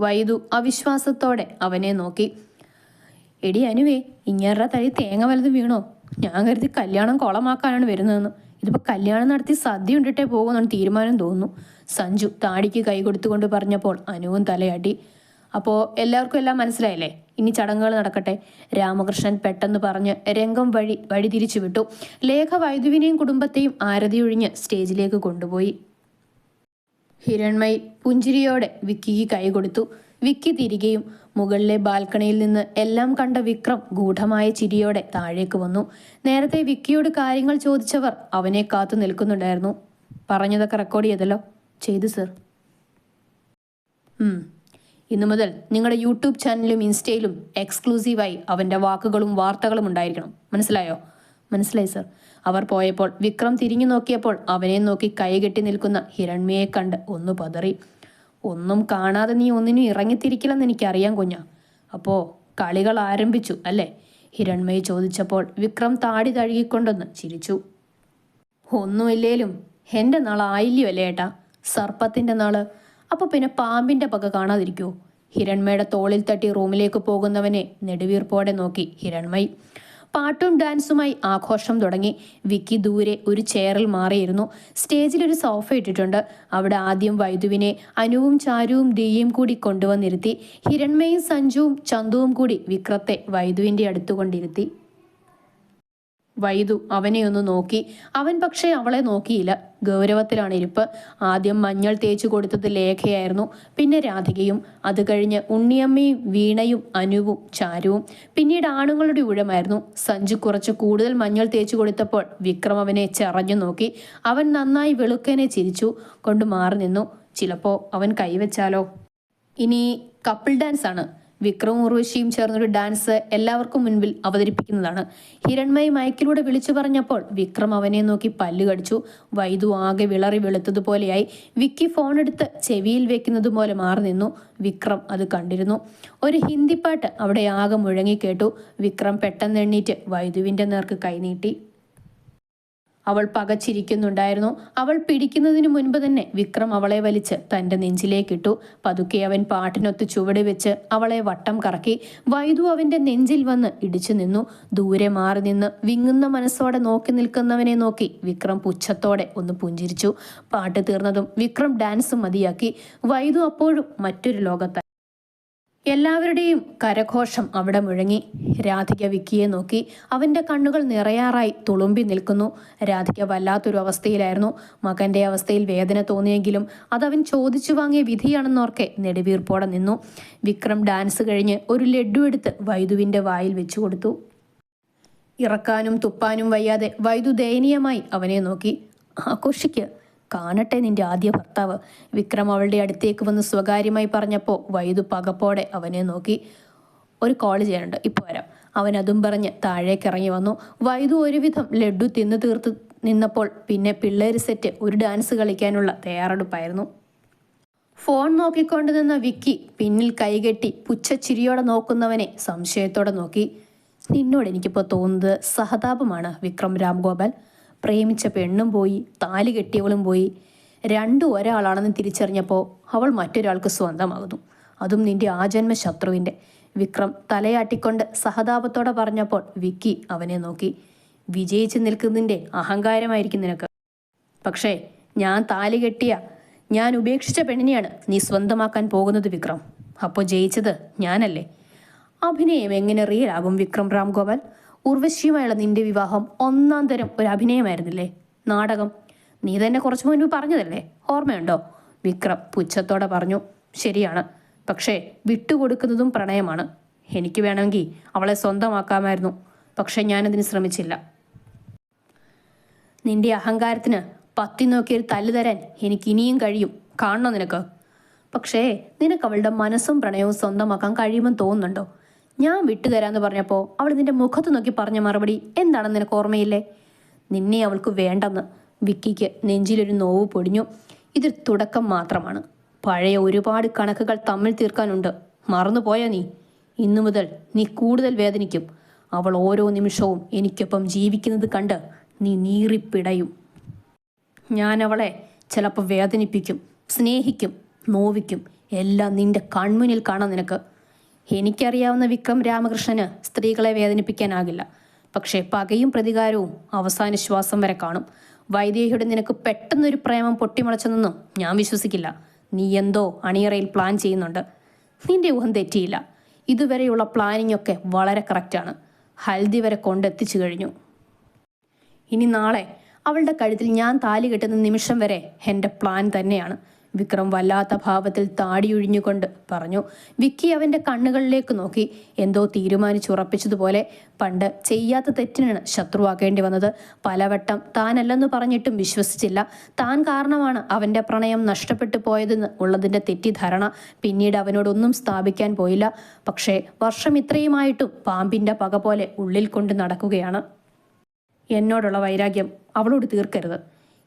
വൈദു അവിശ്വാസത്തോടെ അവനെ നോക്കി. എടി അനുവേ ഇങ്ങേറെ തടി തേങ്ങ വലുത് വീണോ? ഞാൻ കരുതി കല്യാണം കുളമാക്കാനാണ് വരുന്നതെന്ന്. ഇതിപ്പോ കല്യാണം നടത്തി സദ്യ ഉണ്ടിട്ടേ പോകുമെന്നാണ് തീരുമാനം തോന്നുന്നു. സഞ്ജു താടിക്ക് കൈ കൊടുത്തുകൊണ്ട് പറഞ്ഞപ്പോൾ അനുവും തലയാട്ടി. അപ്പോൾ എല്ലാവർക്കും എല്ലാം മനസ്സിലായില്ലേ? ഇനി ചടങ്ങുകൾ നടക്കട്ടെ. രാമകൃഷ്ണൻ പെട്ടെന്ന് പറഞ്ഞ് രംഗം വഴി വഴി തിരിച്ചു വിട്ടു. ലേഖ വൈദുവിനെയും കുടുംബത്തെയും ആരതിയൊഴിഞ്ഞ് സ്റ്റേജിലേക്ക് കൊണ്ടുപോയി. ഹിരൺമയി പുഞ്ചിരിയോടെ വിക്കിക്ക് കൈകൊടുത്തു വിക്കി തിരികെയും മുകളിലെ ബാൽക്കണിയിൽ നിന്ന് എല്ലാം കണ്ട വിക്രം ഗൂഢമായ ചിരിയോടെ താഴേക്ക് വന്നു. നേരത്തെ വിക്കിയോട് കാര്യങ്ങൾ ചോദിച്ചവർ അവനെ കാത്തു നിൽക്കുന്നുണ്ടായിരുന്നു. പറഞ്ഞതൊക്കെ റെക്കോർഡ് ചെയ്തല്ലോ. ചെയ്തു സർ. ഇന്നു മുതൽ നിങ്ങളുടെ യൂട്യൂബ് ചാനലും ഇൻസ്റ്റയിലും എക്സ്ക്ലൂസീവായി അവന്റെ വാക്കുകളും വാർത്തകളും ഉണ്ടായിരിക്കണം. മനസ്സിലായോ? മനസ്സിലായി സർ അവർ പോയപ്പോൾ വിക്രം തിരിഞ്ഞു നോക്കിയപ്പോൾ അവനെ നോക്കി കൈകെട്ടി നിൽക്കുന്ന ഹിരൺമയെ കണ്ട് ഒന്ന് പതറി. ഒന്നും കാണാതെ നീ ഒന്നിനും ഇറങ്ങിത്തിരിക്കില്ലെന്ന് എനിക്കറിയാം കുഞ്ഞ. അപ്പോൾ കളികൾ ആരംഭിച്ചു അല്ലേ? ഹിരൺമയി ചോദിച്ചപ്പോൾ വിക്രം താടി തഴുകിക്കൊണ്ടൊന്ന് ചിരിച്ചു. ഒന്നുമില്ലേലും എന്റെ നാളായില്ലയോ അല്ലേ ഏട്ടാ? സർപ്പത്തിന്റെ നാൾ. അപ്പോൾ പിന്നെ പാമ്പിന്റെ പക കാണാതിരിക്കുമോ ഹിരൺമയുടെ തോളിൽ തട്ടി റൂമിലേക്ക് പോകുന്നവനെ നെടുവീർപ്പോടെ നോക്കി ഹിരൺമയി പാട്ടും ഡാൻസുമായി ആഘോഷം തുടങ്ങി. വിക്കി ദൂരെ ഒരു ചെയറിൽ മാറിയിരുന്നു. സ്റ്റേജിൽ ഒരു സോഫ ഇട്ടിട്ടുണ്ട്. അവിടെ ആദ്യം വൈദുവിനെ അനുവും ചാരുവും ദിയയും കൂടി കൊണ്ടുവന്നിരുത്തി. ഹിരൺമയും സഞ്ജുവും ചന്തുവും കൂടി വിക്രത്തെ വൈദുവിന്റെ അടുത്ത് കൊണ്ടിരുത്തി വൈദു അവനെ ഒന്ന് നോക്കി. അവൻ പക്ഷേ അവളെ നോക്കിയില്ല. ഗൗരവത്തിലാണ് ഇരിപ്പ്. ആദ്യം മഞ്ഞൾ തേച്ചു കൊടുത്തത് ലേഖയായിരുന്നു. പിന്നെ രാധികയും. അത് കഴിഞ്ഞ് ഉണ്ണിയമ്മയും വീണയും അനുവും ചാരുവും. പിന്നീട് ആണുങ്ങളുടെ ഊഴമായിരുന്നു സഞ്ജു കുറച്ച് കൂടുതൽ മഞ്ഞൾ തേച്ചു കൊടുത്തപ്പോൾ വിക്രം അവനെ ചെറഞ്ഞു നോക്കി. അവൻ നന്നായി വെളുക്കനെ ചിരിച്ചു കൊണ്ട് മാറി നിന്നു. ചിലപ്പോ അവൻ കൈവച്ചാലോ? ഇനി കപ്പിൾ ഡാൻസ് ആണ് വിക്രവും ഉർവശിയും ചേർന്നൊരു ഡാൻസ് എല്ലാവർക്കും മുൻപിൽ അവതരിപ്പിക്കുന്നതാണ്. ഹിരൺമയി മയക്കിലൂടെ വിളിച്ചു പറഞ്ഞപ്പോൾ വിക്രം അവനെ നോക്കി പല്ല് കടിച്ചു. വൈദു ആകെ വിളറി വെളുത്തതുപോലെയായി. വിക്കി ഫോൺ എടുത്ത് ചെവിയിൽ വെക്കുന്നത് പോലെ മാറി നിന്നു. വിക്രം അത് കണ്ടിരുന്നു. ഒരു ഹിന്ദി പാട്ട് അവിടെ ആകെ മുഴങ്ങി കേട്ടു. വിക്രം പെട്ടെന്ന് എണ്ണീറ്റ് വൈദുവിന്റെ നേർക്ക് കൈനീട്ടി അവൾ പകച്ചിരിക്കുന്നുണ്ടായിരുന്നു. അവൾ പിടിക്കുന്നതിന് മുൻപ് തന്നെ വിക്രം അവളെ വലിച്ച് തന്റെ നെഞ്ചിലേക്കിട്ടു. പതുക്കെ അവൻ പാട്ടിനൊത്ത് ചുവട് വെച്ച് അവളെ വട്ടം കറക്കി. വൈദു അവന്റെ നെഞ്ചിൽ വന്ന് ഇടിച്ചു നിന്നു. ദൂരെ മാറി നിന്ന് വിങ്ങുന്ന മനസ്സോടെ നോക്കി നിൽക്കുന്നവനെ നോക്കി വിക്രം പുച്ഛത്തോടെ ഒന്ന് പുഞ്ചിരിച്ചു. പാട്ട് തീർന്നതും വിക്രം ഡാൻസ് മതിയാക്കി. വൈദു അപ്പോഴും മറ്റൊരു ലോകത്ത് എല്ലാവരുടെയും കരഘോഷം അവിടെ മുഴങ്ങി. രാധിക വിക്കിയെ നോക്കി അവന്റെ കണ്ണുകൾ നിറയാറായി തുളുമ്പി നിൽക്കുന്നു. രാധിക വല്ലാത്തൊരു അവസ്ഥയിലായിരുന്നു. മകന്റെ അവസ്ഥയിൽ വേദന തോന്നിയെങ്കിലും അതവൻ ചോദിച്ചു വാങ്ങിയ വിധിയാണെന്നോർക്കെ നെടുവീർപ്പോടെ നിന്നു. വിക്രം ഡാൻസ് കഴിഞ്ഞ് ഒരു ലഡു എടുത്ത് വൈദുവിന്റെ വായിൽ വെച്ചു കൊടുത്തു. ഇറക്കാനും തുപ്പാനും വയ്യാതെ വൈദു ദയനീയമായി അവനെ നോക്കി. ആഘോഷിക്ക്. കാണട്ടെ നിന്റെ ആദ്യ ഭർത്താവ്. വിക്രം അവളുടെ അടുത്തേക്ക് വന്ന് സ്വകാര്യമായി പറഞ്ഞപ്പോൾ വൈദു പകപ്പോടെ അവനെ നോക്കി. ഒരു കോൾ ചെയ്യാനുണ്ട് ഇപ്പോൾ വരാം. അവൻ അതും പറഞ്ഞ് താഴേക്ക് ഇറങ്ങി വന്നു. വൈദു ഒരുവിധം ലഡു തിന്നു തീർത്ത് നിന്നപ്പോൾ പിന്നെ പിള്ളേര് സെറ്റ് ഒരു ഡാൻസ് കളിക്കാനുള്ള തയ്യാറെടുപ്പായിരുന്നു. ഫോൺ നോക്കിക്കൊണ്ട് നിന്ന വിക്കി പിന്നിൽ കൈകെട്ടി പുച്ഛച്ചിരിയോടെ നോക്കുന്നവനെ സംശയത്തോടെ നോക്കി. നിന്നോട് എനിക്കിപ്പോൾ തോന്നുന്നത് സഹതാപമാണ് വിക്രം രാംഗോപാൽ. പ്രേമിച്ച പെണ്ണും പോയി താലി കെട്ടിയവളും പോയി. രണ്ടും ഒരാളാണെന്ന് തിരിച്ചറിഞ്ഞപ്പോൾ അവൾ മറ്റൊരാൾക്ക് സ്വന്തമാകുന്നു. അതും നിന്റെ ആജന്മ ശത്രുവിന്റെ വിക്രം തലയാട്ടിക്കൊണ്ട് സഹതാപത്തോടെ പറഞ്ഞപ്പോൾ വിക്കി അവനെ നോക്കി. വിജയിച്ച് നിൽക്കുന്നതിന്റെ അഹങ്കാരമായിരിക്കും നിനക്ക്. പക്ഷേ ഞാൻ താലി കെട്ടിയ ഞാൻ ഉപേക്ഷിച്ച പെണ്ണിനെയാണ് നീ സ്വന്തമാക്കാൻ പോകുന്നത് വിക്രം. അപ്പോൾ ജയിച്ചത് ഞാനല്ലേ? അഭിനയം എങ്ങനെ റിയലാകും വിക്രം രാംഗോപാൽ? ഉർവശിയുമായുള്ള നിന്റെ വിവാഹം ഒന്നാം തരം ഒരു അഭിനയമായിരുന്നില്ലേ? നാടകം. നീ തന്നെ കുറച്ചു മുൻപ് പറഞ്ഞതല്ലേ? ഓർമ്മയുണ്ടോ? വിക്രം പുച്ഛത്തോടെ പറഞ്ഞു ശരിയാണ്. പക്ഷേ വിട്ടുകൊടുക്കുന്നതും പ്രണയമാണ്. എനിക്ക് വേണമെങ്കിൽ അവളെ സ്വന്തമാക്കാമായിരുന്നു. പക്ഷെ ഞാനതിന് ശ്രമിച്ചില്ല. നിന്റെ അഹങ്കാരത്തിന് പത്തി നോക്കിയൊരു തല്ല് തരാൻ എനിക്ക് ഇനിയും കഴിയും. കാണണോ നിനക്ക്? പക്ഷേ നിനക്ക് അവളുടെ മനസ്സും പ്രണയവും സ്വന്തമാക്കാൻ കഴിയുമെന്ന് തോന്നുന്നുണ്ടോ? ഞാൻ വിട്ടുതരാന്ന് പറഞ്ഞപ്പോൾ അവൾ നിന്റെ മുഖത്ത് നോക്കി പറഞ്ഞ മറുപടി എന്താണെന്ന് നിനക്ക് ഓർമ്മയില്ലേ? നിന്നെ അവൾക്ക് വേണ്ടെന്ന് വിക്കിക്ക് നെഞ്ചിലൊരു നോവ് പൊടിഞ്ഞു. ഇതൊരു തുടക്കം മാത്രമാണ്. പഴയ ഒരുപാട് കണക്കുകൾ തമ്മിൽ തീർക്കാനുണ്ട്. മറന്നുപോയോ നീ. ഇന്നു മുതൽ നീ കൂടുതൽ വേദനിക്കും. അവൾ ഓരോ നിമിഷവും എനിക്കൊപ്പം ജീവിക്കുന്നത് കണ്ട് നീ നീറിപ്പിടയും. ഞാൻ അവളെ ചിലപ്പോൾ വേദനിപ്പിക്കും സ്നേഹിക്കും നോവിക്കും. എല്ലാം നിന്റെ കൺമുന്നിൽ കാണാം നിനക്ക്. എനിക്കറിയാവുന്ന വിക്രം രാമകൃഷ്ണന് സ്ത്രീകളെ വേദനിപ്പിക്കാനാകില്ല. പക്ഷേ പകയും പ്രതികാരവും അവസാന ശ്വാസം വരെ കാണും. വൈദേഹിയുടെ നിനക്ക് പെട്ടെന്നൊരു പ്രേമം പൊട്ടിമുളച്ചെന്നൊന്നും ഞാൻ വിശ്വസിക്കില്ല. നീ എന്തോ അണിയറയിൽ പ്ലാൻ ചെയ്യുന്നുണ്ട്. നിന്റെ ഊഹം തെറ്റിയില്ല. ഇതുവരെയുള്ള പ്ലാനിംഗ് ഒക്കെ വളരെ കറക്റ്റാണ്. ഹൽദി വരെ കൊണ്ടെത്തിച്ചു കഴിഞ്ഞു. ഇനി നാളെ അവളുടെ കഴുത്തിൽ ഞാൻ താലി കെട്ടുന്ന നിമിഷം വരെ എന്റെ പ്ലാൻ തന്നെയാണ്. വിക്രം വല്ലാത്ത ഭാവത്തിൽ താടിയൊഴിഞ്ഞുകൊണ്ട് പറഞ്ഞു വിക്കി അവന്റെ കണ്ണുകളിലേക്ക് നോക്കി. എന്തോ തീരുമാനിച്ചുറപ്പിച്ചതുപോലെ പണ്ട് ചെയ്യാത്ത തെറ്റിനാണ് ശത്രുവാക്കേണ്ടി വന്നത്. പലവട്ടം താനല്ലെന്ന് പറഞ്ഞിട്ടും വിശ്വസിച്ചില്ല. താൻ കാരണമാണ് അവന്റെ പ്രണയം നഷ്ടപ്പെട്ടു പോയതെന്ന് ഉള്ളതിന്റെ തെറ്റിദ്ധാരണ. പിന്നീട് അവനോടൊന്നും സ്ഥാപിക്കാൻ പോയില്ല. പക്ഷേ വർഷം ഇത്രയുമായിട്ടും പാമ്പിന്റെ പക പോലെ ഉള്ളിൽ കൊണ്ട് നടക്കുകയാണ്. എന്നോടുള്ള വൈരാഗ്യം അവളോട് തീർക്കരുത്.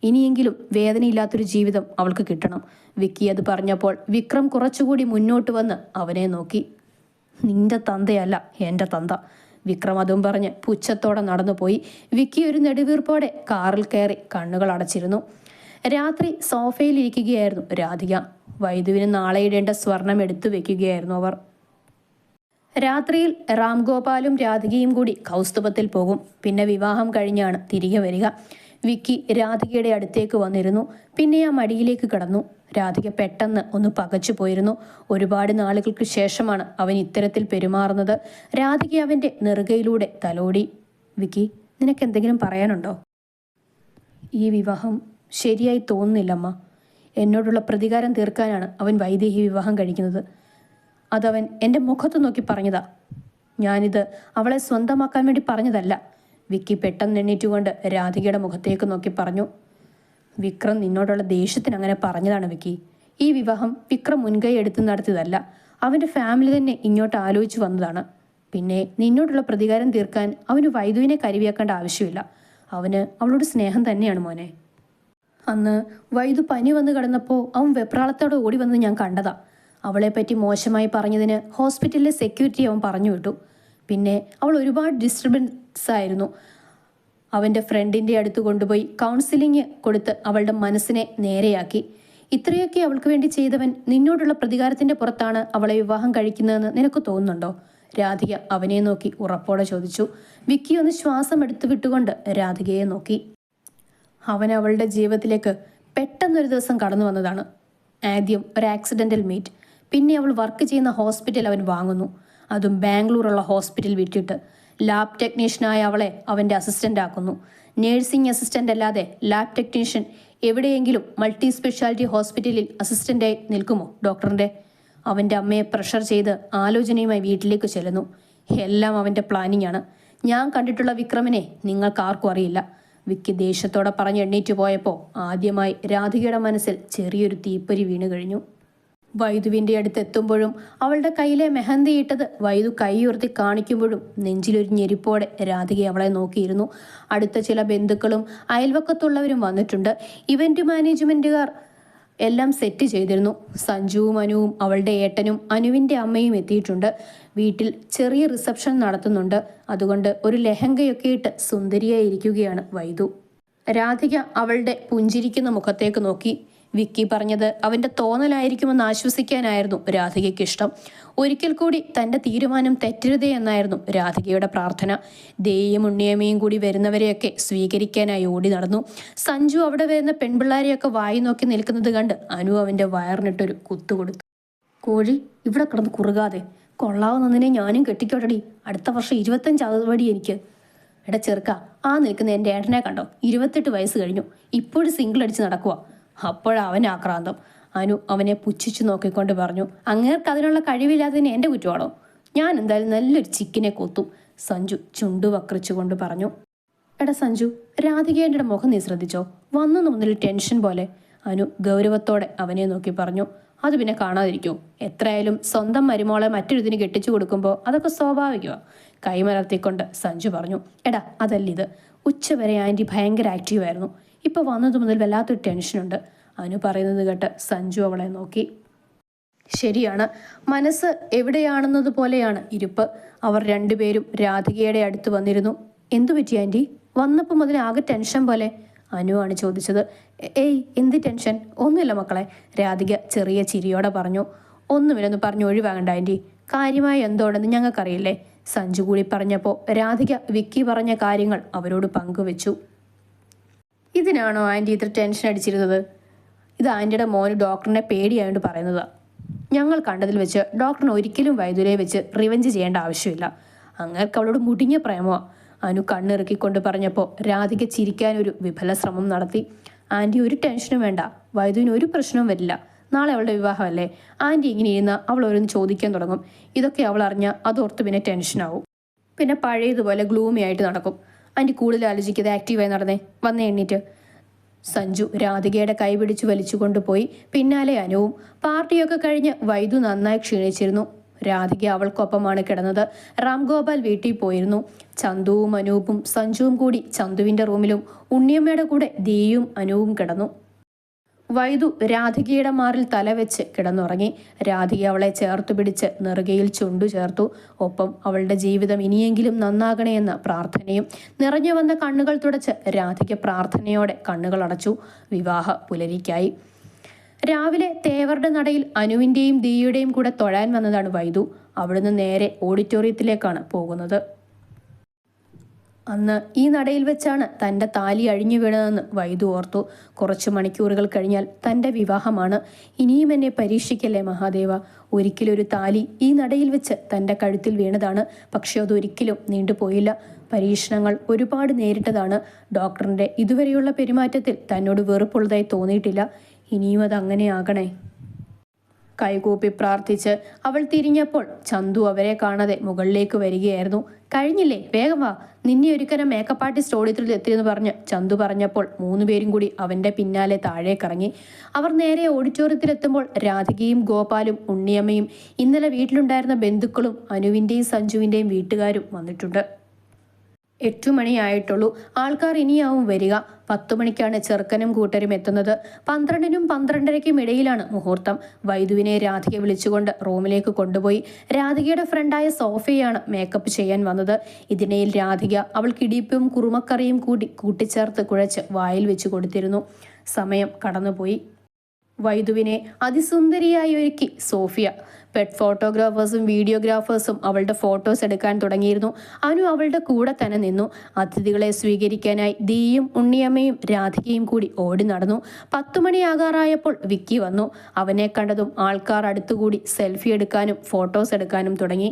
ഇനിയെങ്കിലും വേദനയില്ലാത്തൊരു ജീവിതം അവൾക്ക് കിട്ടണം. വിക്കി അത് പറഞ്ഞപ്പോൾ വിക്രം കുറച്ചുകൂടി മുന്നോട്ട് വന്ന് അവനെ നോക്കി. നിന്റെ തന്തയല്ല എന്റെ തന്ത വിക്രം അതും പറഞ്ഞ് പുച്ഛത്തോടെ നടന്നുപോയി. വിക്കി ഒരു നെടുവീർപ്പോടെ കാറിൽ കയറി കണ്ണുകൾ അടച്ചിരുന്നു. രാത്രി സോഫയിൽ ഇരിക്കുകയായിരുന്നു രാധിക. വൈദുവിന് നാളെ ഇടേണ്ട സ്വർണം എടുത്തു വെക്കുകയായിരുന്നു അവർ. രാത്രിയിൽ രാംഗോപാലും രാധികയും കൂടി കൗസ്തുഭത്തിൽ പോകും. പിന്നെ വിവാഹം കഴിഞ്ഞാണ് തിരികെ വരിക. വിക്കി രാധികയുടെ അടുത്തേക്ക് വന്നിരുന്നു. പിന്നെ ആ മടിയിലേക്ക് കടന്നു. രാധിക പെട്ടെന്ന് ഒന്ന് പകച്ചു പോയിരുന്നു. ഒരുപാട് നാളുകൾക്ക് ശേഷമാണ് അവൻ ഇത്തരത്തിൽ പെരുമാറുന്നത്. രാധിക അവന്റെ നെറുകയിലൂടെ തലോടി. വിക്കി നിനക്ക് എന്തെങ്കിലും പറയാനുണ്ടോ? ഈ വിവാഹം ശരിയായി തോന്നുന്നില്ലമ്മ. എന്നോടുള്ള പ്രതികാരം തീർക്കാനാണ് അവൻ വൈദേഹി വിവാഹം കഴിക്കുന്നത്. അതവൻ എന്റെ മുഖത്ത് നോക്കി പറഞ്ഞതാ. ഞാനിത് അവളെ സ്വന്തമാക്കാൻ വേണ്ടി പറഞ്ഞതല്ല. വിക്കി പെട്ടെന്ന് എണ്ണീറ്റുകൊണ്ട് രാധികയുടെ മുഖത്തേക്ക് നോക്കി പറഞ്ഞു വിക്രം നിന്നോടുള്ള ദേഷ്യത്തിന് അങ്ങനെ പറഞ്ഞതാണ് വിക്കി. ഈ വിവാഹം വിക്രം മുൻകൈ എടുത്ത് നടത്തിയതല്ല അവന്റെ ഫാമിലി തന്നെ ഇങ്ങോട്ട് ആലോചിച്ച് വന്നതാണ്. പിന്നെ നിന്നോടുള്ള പ്രതികാരം തീർക്കാൻ അവന് വൈദുവിനെ കരുവിയാക്കേണ്ട ആവശ്യമില്ല. അവന് അവളോട് സ്നേഹം തന്നെയാണ് മോനെ. അന്ന് വൈദു പനി വന്ന് കിടന്നപ്പോൾ അവൻ വെപ്രാളത്തോടെ ഓടി വന്ന് ഞാൻ കണ്ടതാ. അവളെപ്പറ്റി മോശമായി പറഞ്ഞതിന് ഹോസ്പിറ്റലിലെ സെക്യൂരിറ്റി അവൻ പറഞ്ഞു വിട്ടു. പിന്നെ അവൾ ഒരുപാട് ഡിസ്റ്റർബൻസ് ആയിരുന്നു. അവന്റെ ഫ്രണ്ടിന്റെ അടുത്ത് കൊണ്ടുപോയി കൗൺസിലിംഗ് കൊടുത്ത് അവളുടെ മനസ്സിനെ നേരെയാക്കി. ഇത്രയൊക്കെ അവൾക്ക് വേണ്ടി ചെയ്തവൻ നിന്നോടുള്ള പ്രതികാരത്തിന്റെ പുറത്താണ് അവളെ വിവാഹം കഴിക്കുന്നതെന്ന് നിനക്ക് തോന്നുന്നുണ്ടോ? രാധിക അവനെ നോക്കി ഉറപ്പോടെ ചോദിച്ചു. വിക്കി ഒന്ന് ശ്വാസം എടുത്തു വിട്ടുകൊണ്ട് രാധികയെ നോക്കി. അവൻ അവളുടെ ജീവിതത്തിലേക്ക് പെട്ടെന്നൊരു ദിവസം കടന്നു വന്നതാണ്. ആദ്യം ഒരു ആക്സിഡന്റൽ മീറ്റ് പിന്നെ അവൾ വർക്ക് ചെയ്യുന്ന ഹോസ്പിറ്റൽ അവൻ വാങ്ങുന്നു. അതും ബാംഗ്ലൂറുള്ള ഹോസ്പിറ്റൽ വിട്ടിട്ട് ലാബ് ടെക്നീഷ്യനായ അവളെ അവന്റെ അസിസ്റ്റന്റ് ആക്കുന്നു. നേഴ്സിംഗ് അസിസ്റ്റന്റ് അല്ലാതെ ലാബ് ടെക്നീഷ്യൻ എവിടെയെങ്കിലും മൾട്ടി സ്പെഷ്യാലിറ്റി ഹോസ്പിറ്റലിൽ അസിസ്റ്റന്റായി നിൽക്കുമോ ഡോക്ടറിന്റെ? അവന്റെ അമ്മയെ പ്രഷർ ചെയ്ത് ആലോചനയുമായി വീട്ടിലേക്ക് ചെല്ലുന്നു. എല്ലാം അവന്റെ പ്ലാനിംഗ് ആണ്. ഞാൻ കണ്ടിട്ടുള്ള വിക്രമിനെ നിങ്ങൾക്ക് ആർക്കും അറിയില്ല. വിക്കി ദേഷ്യത്തോടെ പറഞ്ഞ് എണ്ണീറ്റ് പോയപ്പോൾ ആദ്യമായി രാധികയുടെ മനസ്സിൽ ചെറിയൊരു തീപ്പൊരി വീണു കഴിഞ്ഞു. വൈദുവിന്റെ അടുത്ത് എത്തുമ്പോഴും അവളുടെ കയ്യിലെ മെഹന്തി ഇട്ടത് വൈദു കൈയുയർത്തി കാണിക്കുമ്പോഴും നെഞ്ചിലൊരു ഞെരിപ്പോടെ രാധിക അവളെ നോക്കിയിരുന്നു. അടുത്ത ചില ബന്ധുക്കളും അയൽവക്കത്തുള്ളവരും വന്നിട്ടുണ്ട്. ഇവന്റ് മാനേജ്മെന്റുകാർ എല്ലാം സെറ്റ് ചെയ്തിരുന്നു. സഞ്ജുവും അനുവും അവളുടെ ഏട്ടനും അനുവിന്റെ അമ്മയും എത്തിയിട്ടുണ്ട്. വീട്ടിൽ ചെറിയ റിസപ്ഷൻ നടത്തുന്നുണ്ട്. അതുകൊണ്ട് ഒരു ലെഹങ്കയൊക്കെ ഇട്ട് സുന്ദരിയായിരിക്കുകയാണ് വൈദു. രാധിക അവളുടെ പുഞ്ചിരിക്കുന്ന മുഖത്തേക്ക് നോക്കി. വിക്കി പറഞ്ഞത് അവന്റെ തോന്നലായിരിക്കുമെന്ന് ആശ്വസിക്കാനായിരുന്നു രാധികയ്ക്ക് ഇഷ്ടം ഒരിക്കൽ കൂടി തന്റെ തീരുമാനം തെറ്റരുതേ എന്നായിരുന്നു രാധികയുടെ പ്രാർത്ഥന. ദേയും ഉണ്ണിയമ്മയും കൂടി വരുന്നവരെയൊക്കെ സ്വീകരിക്കാനായി ഓടി നടന്നു. സഞ്ജു അവിടെ വരുന്ന പെൺപിള്ളാരെയൊക്കെ വായി നോക്കി നിൽക്കുന്നത് കണ്ട് അനു അവന്റെ വയറിനിട്ടൊരു കുത്തുകൊടുത്തു കോഴി ഇവിടെ കിടന്ന് കുറുകാതെ. കൊള്ളാവുന്നതിനെ ഞാനും കെട്ടിക്കോട്ടടി. അടുത്ത വർഷം ഇരുപത്തഞ്ച് അതുപടി എനിക്ക്. എടാ ചെറുക്ക ആ നിൽക്കുന്ന എന്റെ ഏട്ടനെ കണ്ടോ? ഇരുപത്തെട്ട് വയസ്സ് കഴിഞ്ഞു. ഇപ്പോഴും സിംഗിൾ അടിച്ച് നടക്കുക അപ്പോഴാ അവൻ ആക്രാന്തം. അനു അവനെ പുച്ഛിച്ചു നോക്കിക്കൊണ്ട് പറഞ്ഞു അങ്ങേർക്ക് അതിനുള്ള കഴിവില്ലാത്തതിന് എന്റെ കുറ്റമാണോ? ഞാൻ എന്തായാലും നല്ലൊരു ചിക്കനെ കൊത്തും സഞ്ജു ചുണ്ടു വക്രിച്ചുകൊണ്ട് പറഞ്ഞു. എടാ സഞ്ജു രാധികേന്റെ മുഖം നീ ശ്രദ്ധിച്ചോ? വന്നു മുന്നിൽ ടെൻഷൻ പോലെ. അനു ഗൗരവത്തോടെ അവനെ നോക്കി പറഞ്ഞു അത് പിന്നെ കാണാതിരിക്കൂ. എത്രയായാലും സ്വന്തം മരുമോളെ മറ്റൊരുതിന് കെട്ടിച്ചു കൊടുക്കുമ്പോൾ അതൊക്കെ സ്വാഭാവികമാണ് കൈമലർത്തിക്കൊണ്ട് സഞ്ജു പറഞ്ഞു. എടാ അതല്ലിത് ഉച്ചവരെ ആന്റി ഭയങ്കര ആക്റ്റീവായിരുന്നു ഇപ്പോൾ വന്നത് മുതൽ വല്ലാത്തൊരു ടെൻഷനുണ്ട് അനു പറയുന്നത് കേട്ട് സഞ്ജു അവളെ നോക്കി. ശരിയാണ്. മനസ്സ് എവിടെയാണെന്നത് പോലെയാണ് ഇരിപ്പ്. അവർ രണ്ടുപേരും രാധികയുടെ അടുത്ത് വന്നിരുന്നു. എന്തു പറ്റി ആന്റി വന്നപ്പോൾ മുതൽ ആകെ ടെൻഷൻ പോലെ അനുവാണ് ചോദിച്ചത്. ഏയ് എന്ത് ടെൻഷൻ ഒന്നുമില്ല മക്കളെ രാധിക ചെറിയ ചിരിയോടെ പറഞ്ഞു. ഒന്നുമില്ലെന്ന് പറഞ്ഞു ഒഴിവാകണ്ട ആന്റി കാര്യമായ എന്തോടെന്ന് ഞങ്ങൾക്കറിയില്ലേ? സഞ്ജു കൂടി പറഞ്ഞപ്പോൾ രാധിക വിക്കി പറഞ്ഞ കാര്യങ്ങൾ അവരോട് പങ്കുവെച്ചു. ഇതിനാണോ ആന്റി ഇത്ര ടെൻഷൻ അടിച്ചിരുന്നത്? ഇത് ആന്റിയുടെ മോന് ഡോക്ടറിനെ പേടിയായോണ്ട് പറയുന്നത്. ഞങ്ങൾ കണ്ടതിൽ വെച്ച് ഡോക്ടറിന് ഒരിക്കലും വൈദ്യുരയെ വെച്ച് റിവഞ്ച് ചെയ്യേണ്ട ആവശ്യമില്ല. അങ്ങേർക്ക് അവളോട് മുടിഞ്ഞ പ്രേമോ അനു കണ്ണിറുക്കിക്കൊണ്ട് പറഞ്ഞപ്പോൾ രാധിക ചിരിക്കാനൊരു വിഫല ശ്രമം നടത്തി. ആന്റി ഒരു ടെൻഷനും വേണ്ട. വൈദ്യുവിന് ഒരു പ്രശ്നവും വരില്ല. നാളെ അവളുടെ വിവാഹമല്ലേ? ആന്റി ഇങ്ങനെ ഇരുന്ന് അവൾ ഓരോന്ന് ചോദിക്കാൻ തുടങ്ങും. ഇതൊക്കെ അവൾ അറിഞ്ഞാൽ അതോർത്ത് പിന്നെ ടെൻഷനാവും പിന്നെ പഴയതുപോലെ ഗ്ലൂമി ആയിട്ട് നടക്കും. ആന്റി കൂടുതൽ ആലോചിക്കാതെ ആക്റ്റീവായി നടന്നേ. വന്നേ എണ്ണീറ്റ്. സഞ്ജു രാധികയുടെ കൈപിടിച്ചു വലിച്ചു കൊണ്ടുപോയി. പിന്നാലെ അനുവും. പാർട്ടിയൊക്കെ കഴിഞ്ഞ് വൈദു നന്നായി ക്ഷീണിച്ചിരുന്നു. രാധിക അവൾക്കൊപ്പമാണ് കിടന്നത്. രാംഗോപാൽ വീട്ടിൽ പോയിരുന്നു. ചന്തുവും അനൂപും സഞ്ജുവും കൂടി ചന്തുവിന്റെ റൂമിലും. ഉണ്ണിയമ്മയുടെ കൂടെ ദീയും അനുവും കിടന്നു. വൈദു രാധികയുടെ മാറിൽ തലവെച്ച് കിടന്നുറങ്ങി. രാധിക അവളെ ചേർത്തു പിടിച്ച് നെറുകയിൽ ചുണ്ടു ചേർത്തു. ഒപ്പം അവളുടെ ജീവിതം ഇനിയെങ്കിലും നന്നാകണേ എന്ന പ്രാർത്ഥനയും നിറഞ്ഞു വന്ന കണ്ണുകൾ തുടച്ച് രാധിക പ്രാർത്ഥനയോടെ കണ്ണുകൾ അടച്ചു. വിവാഹ പുലരിക്കായി. രാവിലെ തേവറുടെ നടയിൽ അനുവിന്റെയും ദീയുടെയും കൂടെ തൊഴാൻ വന്നതാണ് വൈദു. അവിടുന്ന് നേരെ ഓഡിറ്റോറിയത്തിലേക്കാണ് പോകുന്നത്. അന്ന് ഈ നടയിൽ വെച്ചാണ് തന്റെ താലി അഴിഞ്ഞു വീണതെന്ന് വൈദു ഓർത്തു. കുറച്ച് മണിക്കൂറുകൾ കഴിഞ്ഞാൽ തന്റെ വിവാഹമാണ്. ഇനിയും എന്നെ പരീക്ഷിക്കല്ലേ മഹാദേവ? ഒരിക്കലൊരു താലി ഈ നടയിൽ വെച്ച് തന്റെ കഴുത്തിൽ വീണതാണ്. പക്ഷെ അതൊരിക്കലും നീണ്ടുപോയില്ല പരീക്ഷണങ്ങൾ ഒരുപാട് നേരിട്ടതാണ്. ഡോക്ടറിന്റെ ഇതുവരെയുള്ള പെരുമാറ്റത്തിൽ തന്നോട് വെറുപ്പുള്ളതായി തോന്നിയിട്ടില്ല. ഇനിയും അത് അങ്ങനെയാകണേ കൈകൂപ്പി പ്രാർത്ഥിച്ച് അവൾ തിരിഞ്ഞപ്പോൾ ചന്തു അവരെ കാണാതെ മുകളിലേക്ക് വരികയായിരുന്നു. കഴിഞ്ഞില്ലേ വേഗം വാ. നിന്നെ ഒരുക്കരം മേക്കപ്പ് ആർട്ടിസ്റ്റ് ഓഡിറ്ററിൽ എത്തിയെന്ന് പറഞ്ഞ് ചന്തു പറഞ്ഞപ്പോൾ മൂന്നുപേരും കൂടി അവന്റെ പിന്നാലെ താഴേക്കിറങ്ങി. അവർ നേരെ ഓഡിറ്റോറിയത്തിലെത്തുമ്പോൾ രാധികയും ഗോപാലും ഉണ്ണിയമ്മയും ഇന്നലെ വീട്ടിലുണ്ടായിരുന്ന ബന്ധുക്കളും അനുവിന്റെയും സഞ്ജുവിന്റെയും വീട്ടുകാരും വന്നിട്ടുണ്ട്. എട്ടു മണിയായിട്ടുള്ളൂ ആൾക്കാർ ഇനിയാവും വരിക. പത്തു മണിക്കാണ് ചെറുക്കനും കൂട്ടരും എത്തുന്നത്. പന്ത്രണ്ടിനും പന്ത്രണ്ടരയ്ക്കും ഇടയിലാണ് മുഹൂർത്തം. വൈദുവിനെ രാധിക വിളിച്ചുകൊണ്ട് റൂമിലേക്ക് കൊണ്ടുപോയി. രാധികയുടെ ഫ്രണ്ടായ സോഫയാണ് മേക്കപ്പ് ചെയ്യാൻ വന്നത്. ഇതിനിടയിൽ രാധിക അവൾക്ക് ഇടിപ്പും കുറുമക്കറിയും കൂടി കൂട്ടിച്ചേർത്ത് കുഴച്ച് വായിൽ വെച്ച് കൊടുത്തിരുന്നു. സമയം കടന്നുപോയി. വൈദുവിനെ അതിസുന്ദരിയായി ഒരുക്കി സോഫിയ. പെറ്റ് ഫോട്ടോഗ്രാഫേഴ്സും വീഡിയോഗ്രാഫേഴ്സും അവളുടെ ഫോട്ടോസ് എടുക്കാൻ തുടങ്ങിയിരുന്നു. അനു അവളുടെ കൂടെ തന്നെ നിന്നു. അതിഥികളെ സ്വീകരിക്കാനായി ദീയും ഉണ്ണിയമ്മയും രാധികയും കൂടി ഓടി നടന്നു. പത്തു മണിയാകാറായപ്പോൾ വിക്കി വന്നു. അവനെ കണ്ടതും ആൾക്കാർ അടുത്തുകൂടി സെൽഫി എടുക്കാനും ഫോട്ടോസ് എടുക്കാനും തുടങ്ങി.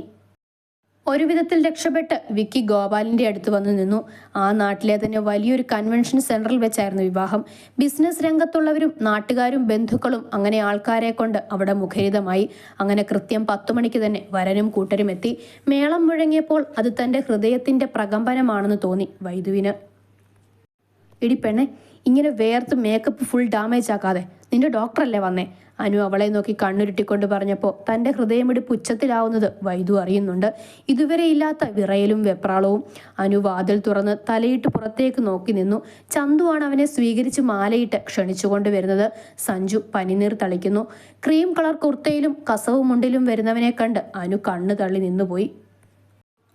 ഒരു വിധത്തിൽ രക്ഷപ്പെട്ട് വിക്കി ഗോപാലിന്റെ അടുത്ത് വന്നു നിന്നു. ആ നാട്ടിലെ തന്നെ വലിയൊരു കൺവെൻഷൻ സെന്ററിൽ വെച്ചായിരുന്നു വിവാഹം. ബിസിനസ് രംഗത്തുള്ളവരും നാട്ടുകാരും ബന്ധുക്കളും അങ്ങനെ ആൾക്കാരെ കൊണ്ട് അവിടെ മുഖരിതമായി. അങ്ങനെ കൃത്യം പത്തു മണിക്ക് തന്നെ വരനും കൂട്ടരും എത്തി മേളം മുഴങ്ങിയപ്പോൾ അത് തന്റെ ഹൃദയത്തിന്റെ പ്രകമ്പനമാണെന്ന് തോന്നി വൈദുവിന്. എടി പെണ്ണെ ഇങ്ങനെ വേർത്ത് മേക്കപ്പ് ഫുൾ ഡാമേജ് ആക്കാതെ. നിന്റെ ഡോക്ടറല്ലേ വന്നേ? അനു അവളെ നോക്കി കണ്ണുരുട്ടിക്കൊണ്ട് പറഞ്ഞപ്പോൾ തന്റെ ഹൃദയമിടിപ്പ് ഉച്ചത്തിലാവുന്നത് വൈദു അറിയുന്നുണ്ട്. ഇതുവരെ ഇല്ലാത്ത വിറയലും വെപ്രാളവും അനു വാതിൽ തുറന്ന് തലയിട്ട് പുറത്തേക്ക് നോക്കി നിന്നു. ചന്തുവാണ് അവനെ സ്വീകരിച്ച് മാലയിട്ട് ക്ഷണിച്ചുകൊണ്ട് വരുന്നത്. സഞ്ജു പനിനീർ തളിക്കുന്നു. ക്രീം കളർ കുർത്തയിലും കസവ് മുണ്ടിലും വരുന്നവനെ കണ്ട് അനു കണ്ണു തള്ളി നിന്നുപോയി.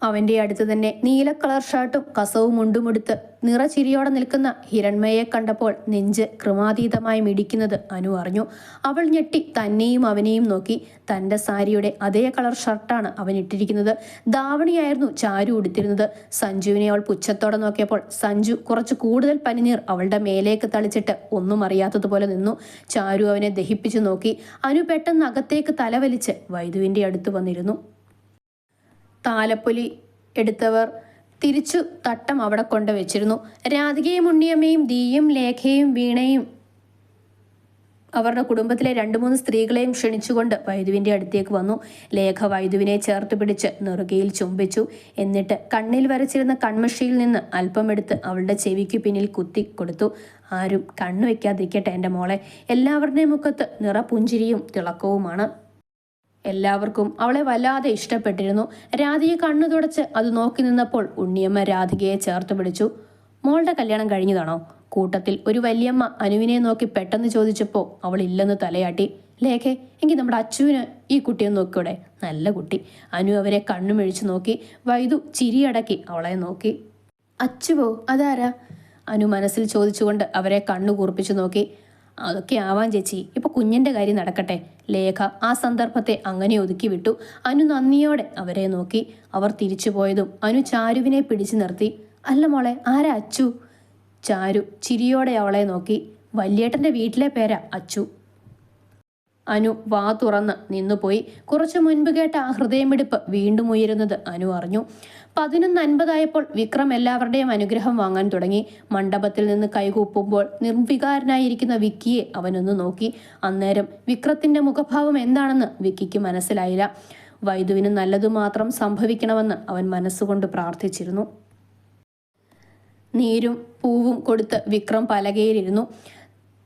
അവന്റെ അടുത്ത് തന്നെ നീല കളർ ഷർട്ടും കസവും മുണ്ടുമെടുത്ത് നിറചിരിയോടെ നിൽക്കുന്ന ഹിരൺമയെ കണ്ടപ്പോൾ നെഞ്ച് ക്രമാതീതമായി മിടിക്കുന്നത് അനു അറിഞ്ഞു. അവൾ ഞെട്ടി തന്നെയും അവനെയും നോക്കി. തന്റെ സാരിയുടെ അതേ കളർ ഷർട്ടാണ് അവൻ ഇട്ടിരിക്കുന്നത്. ദാവണിയായിരുന്നു ചാരു ഉടുത്തിരുന്നത്. സഞ്ജുവിനെ അവൾ പുച്ഛത്തോടെ നോക്കിയപ്പോൾ സഞ്ജു കുറച്ച് കൂടുതൽ പനിനീർ അവളുടെ മേലേക്ക് തളിച്ചിട്ട് ഒന്നും അറിയാത്തതുപോലെ നിന്നു. ചാരു അവനെ ദഹിപ്പിച്ചു നോക്കി. അനു പെട്ടെന്ന് അകത്തേക്ക് തലവലിച്ച് വൈദുവിന്റെ അടുത്ത് വന്നിരുന്നു. താലപ്പൊലി എടുത്തവർ തിരിച്ചു തട്ടം അവിടെ കൊണ്ട് വെച്ചിരുന്നു രാധികയും ഉണ്ണിയമ്മയും ദീയും ലേഖയും വീണയും അവരുടെ കുടുംബത്തിലെ രണ്ടു മൂന്ന് സ്ത്രീകളെയും ക്ഷണിച്ചുകൊണ്ട് വൈദുവിന്റെ അടുത്തേക്ക് വന്നു. ലേഖ വൈദുവിനെ ചേർത്ത് പിടിച്ച് നെറുകയിൽ ചുംബിച്ചു. എന്നിട്ട് കണ്ണിൽ വരച്ചിരുന്ന കൺമഷിയിൽ നിന്ന് അല്പമെടുത്ത് അവളുടെ ചെവിക്ക് പിന്നിൽ കുത്തി കൊടുത്തു. ആരും കണ്ണു വയ്ക്കാതിരിക്കട്ടെ എന്റെ മോളെ. എല്ലാവരുടെയും മുഖത്ത് നിറപുഞ്ചിരിയും തിളക്കവുമാണ്. എല്ലാവർക്കും അവളെ വല്ലാതെ ഇഷ്ടപ്പെട്ടിരുന്നു. രാധയെ കണ്ണു തുടച്ച് അത് നോക്കി നിന്നപ്പോൾ ഉണ്ണിയമ്മ രാധികയെ ചേർത്ത് പിടിച്ചു. മോളുടെ കല്യാണം കഴിഞ്ഞതാണോ? കൂട്ടത്തിൽ ഒരു വലിയമ്മ അനുവിനെ നോക്കി പെട്ടെന്ന് ചോദിച്ചപ്പോൾ അവൾ ഇല്ലെന്ന് തലയാട്ടി. ലേഖെ എങ്കിൽ നമ്മുടെ അച്ചുവിന് ഈ കുട്ടിയെ നോക്കിയോടെ നല്ല കുട്ടി. അനു അവരെ കണ്ണുമിഴിച്ചു നോക്കി വൈദു ചിരിയടക്കി അവളെ നോക്കി. അച്ചുവോ അതാരാ? അനു മനസ്സിൽ ചോദിച്ചുകൊണ്ട് അവരെ കണ്ണു കൂർപ്പിച്ചു നോക്കി. അതൊക്കെ ആവാൻ ചേച്ചി. ഇപ്പൊ കുഞ്ഞിന്റെ കാര്യം നടക്കട്ടെ. ലേഖ ആ സന്ദർഭത്തെ അങ്ങനെ ഒതുക്കി വിട്ടു. അനു നന്ദിയോടെ അവരെ നോക്കി. അവർ തിരിച്ചു പോയതും അനു ചാരുവിനെ പിടിച്ചു നിർത്തി. അല്ല മോളെ ആരാ അച്ചു? ചാരു ചിരിയോടെ അവളെ നോക്കി. വല്യേട്ടന്റെ വീട്ടിലെ പേരാ അച്ചു. അനു വാ തുറന്ന് നിന്നുപോയി. കുറച്ചു മുൻപ് കേട്ട ആ ഹൃദയമിടിപ്പ് വീണ്ടും ഉയരുന്നത് അനു അറിഞ്ഞു. പതിനൊന്ന് അൻപതായപ്പോൾ വിക്രം എല്ലാവരുടെയും അനുഗ്രഹം വാങ്ങാൻ തുടങ്ങി. മണ്ഡപത്തിൽ നിന്ന് കൈകൂപ്പുമ്പോൾ നിർവികാരനായിരിക്കുന്ന വിക്കിയെ അവനൊന്ന് നോക്കി. അന്നേരം വിക്രത്തിന്റെ മുഖഭാവം എന്താണെന്ന് വിക്കിക്ക് മനസ്സിലായില്ല. വൈദുവിന് നല്ലതു മാത്രം സംഭവിക്കണമെന്ന് അവൻ മനസ്സുകൊണ്ട് പ്രാർത്ഥിച്ചിരുന്നു. നീരും പൂവും കൊടുത്ത് വിക്രം പലകയിലിരുന്നു.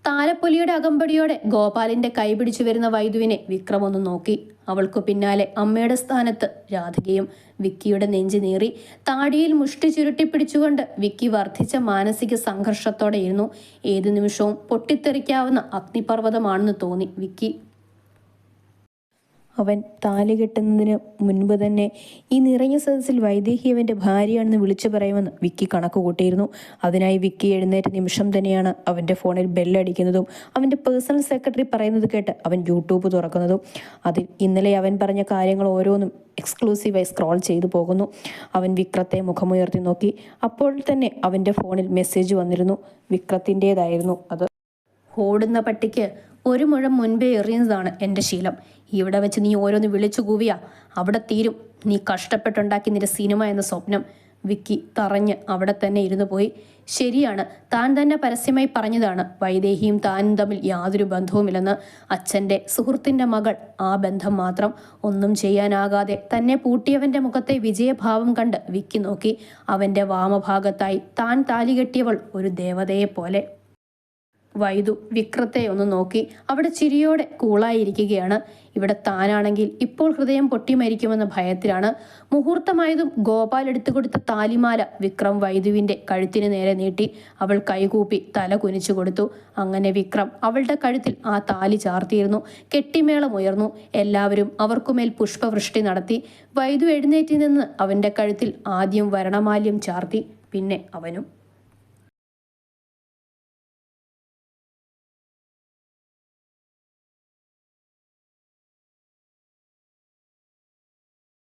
താലപ്പൊലിയുടെ അകമ്പടിയോടെ ഗോപാലിന്റെ കൈപിടിച്ചു വരുന്ന വൈദുവിനെ വിക്രം ഒന്ന് നോക്കി. അവൾക്കു പിന്നാലെ അമ്മയുടെ സ്ഥാനത്ത് രാധികയും വിക്കിയുടെ നെഞ്ചു നീറി താടിയിൽ മുഷ്ടി ചുരുട്ടി പിടിച്ചുകൊണ്ട് വിക്കി വർദ്ധിച്ച മാനസിക സംഘർഷത്തോടെ ഇരുന്നു. ഏതു നിമിഷവും പൊട്ടിത്തെറിക്കാവുന്ന അഗ്നിപർവതമാണെന്ന് തോന്നി വിക്കി. അവൻ താലി കെട്ടുന്നതിന് മുൻപ് തന്നെ ഈ നിറഞ്ഞ സദസ്സിൽ വൈദേഹി അവന്റെ ഭാര്യയാണെന്ന് വിളിച്ചു പറയുമെന്ന് വിക്കി കണക്ക് കൂട്ടിയിരുന്നു. അതിനായി വിക്കി എഴുന്നേറ്റ നിമിഷം തന്നെയാണ് അവന്റെ ഫോണിൽ ബെല്ലടിക്കുന്നതും അവന്റെ പേഴ്സണൽ സെക്രട്ടറി പറയുന്നത് കേട്ട് അവൻ യൂട്യൂബ് തുറക്കുന്നതും. അതിൽ ഇന്നലെ അവൻ പറഞ്ഞ കാര്യങ്ങൾ ഓരോന്നും എക്സ്ക്ലൂസീവായി സ്ക്രോൾ ചെയ്തു പോകുന്നു. അവൻ വിക്രത്തെ മുഖമുയർത്തി നോക്കി. അപ്പോൾ തന്നെ അവന്റെ ഫോണിൽ മെസ്സേജ് വന്നിരുന്നു. വിക്രത്തിന്റേതായിരുന്നു അത്. ഓടുന്ന പട്ടിക്ക് ഒരു മുഴം മുൻപേ എറിയുന്നതാണ് എന്റെ ശീലം. ഇവിടെ വെച്ച് നീ ഓരോന്ന് വിളിച്ചു കൂവിയാ. അവിടെ തീരും. നീ കഷ്ടപ്പെട്ടുണ്ടാക്കി നിന്റെ സിനിമ എന്ന സ്വപ്നം. വിക്കി തറഞ്ഞ് അവിടെ തന്നെ ഇരുന്നു പോയി. ശരിയാണ്. താൻ തന്നെ പരസ്യമായി പറഞ്ഞതാണ്. വൈദേഹിയും താനും തമ്മിൽ യാതൊരു ബന്ധവുമില്ലെന്ന്. അച്ഛന്റെ സുഹൃത്തിന്റെ മകൾ ആ ബന്ധം മാത്രം ഒന്നും ചെയ്യാനാകാതെ തന്നെ പൂട്ടിയവന്റെ മുഖത്തെ വിജയഭാവം കണ്ട് വിക്കി നോക്കി. അവന്റെ വാമഭാഗത്തായി താൻ താലി കെട്ടിയവൾ ഒരു ദേവതയെ പോലെ വൈദു വിക്രത്തെ ഒന്ന് നോക്കി. അവിടെ ചിരിയോടെ കൂളായിരിക്കുകയാണ്. ഇവിടെ താനാണെങ്കിൽ ഇപ്പോൾ ഹൃദയം പൊട്ടിമരിക്കുമെന്ന ഭയത്തിലാണ്. മുഹൂർത്തമായതും ഗോപാൽ എടുത്തു കൊടുത്ത താലിമാല വിക്രം വൈദുവിന്റെ കഴുത്തിന് നേരെ നീട്ടി അവൾ കൈകൂപ്പി തല കുനിച്ചു കൊടുത്തു. അങ്ങനെ വിക്രം അവളുടെ കഴുത്തിൽ ആ താലി ചാർത്തിയിരുന്നു. കെട്ടിമേളം ഉയർന്നു. എല്ലാവരും അവർക്കുമേൽ പുഷ്പവൃഷ്ടി നടത്തി. വൈദു എഴുന്നേറ്റി നിന്ന് അവന്റെ കഴുത്തിൽ ആദ്യം വരണമാല്യം ചാർത്തി. പിന്നെ അവനും